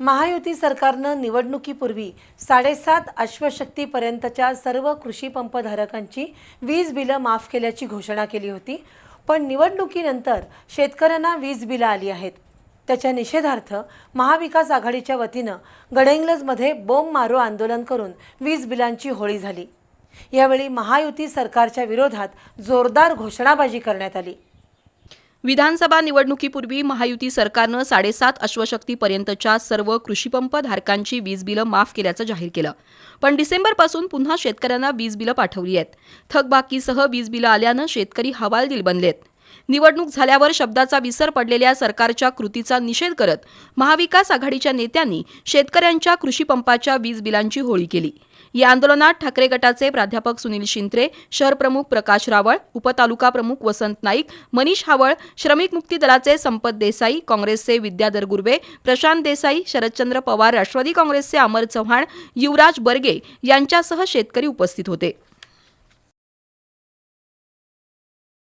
महायुती सरकारनं निवडणुकीपूर्वी साडेसात अश्वशक्तीपर्यंतच्या सर्व कृषी पंपधारकांची वीज बिलं माफ केल्याची घोषणा केली होती. पण निवडणुकीनंतर शेतकऱ्यांना वीज बिलं आली आहेत. त्याच्या निषेधार्थ महाविकास आघाडीच्या वतीनं गडेंग्लजमध्ये बोंब मारो आंदोलन करून वीज बिलांची होळी झाली. यावेळी महायुती सरकारच्या विरोधात जोरदार घोषणाबाजी करण्यात आली. विधानसभा निवडणुकीपूर्वी महायुती सरकारनं साडेसात अश्वशक्तीपर्यंतच्या सर्व कृषीपंप धारकांची वीज बिलं माफ केल्याचं जाहीर केलं. पण डिसेंबरपासून पुन्हा शेतकऱ्यांना वीज बिलं पाठवली आहेत. थकबाकीसह वीज बिलं आल्यानं शेतकरी हवालदिल बनलेत. निवडणूक झाल्यावर शब्दाचा विसर पडलेल्या सरकारच्या कृतीचा निषेध करत महाविकास आघाडीच्या नेत्यांनी शेतकऱ्यांच्या कृषीपंपाच्या वीज बिलांची होळी केली. या आंदोलनात ठाकरे गटाचे प्राध्यापक सुनील शिंत्रे शहर प्रमुख प्रकाश रावळ उपतालुका प्रमुख वसंत नाईक मनीष हावळ श्रमिक मुक्ती दलाचे संपत देसाई काँग्रेसचे विद्याधर गुर्वे प्रशांत देसाई शरदचंद्र पवार राष्ट्रवादी काँग्रेसचे अमर चव्हाण युवराज बर्गे यांच्यासह शेतकरी उपस्थित होते.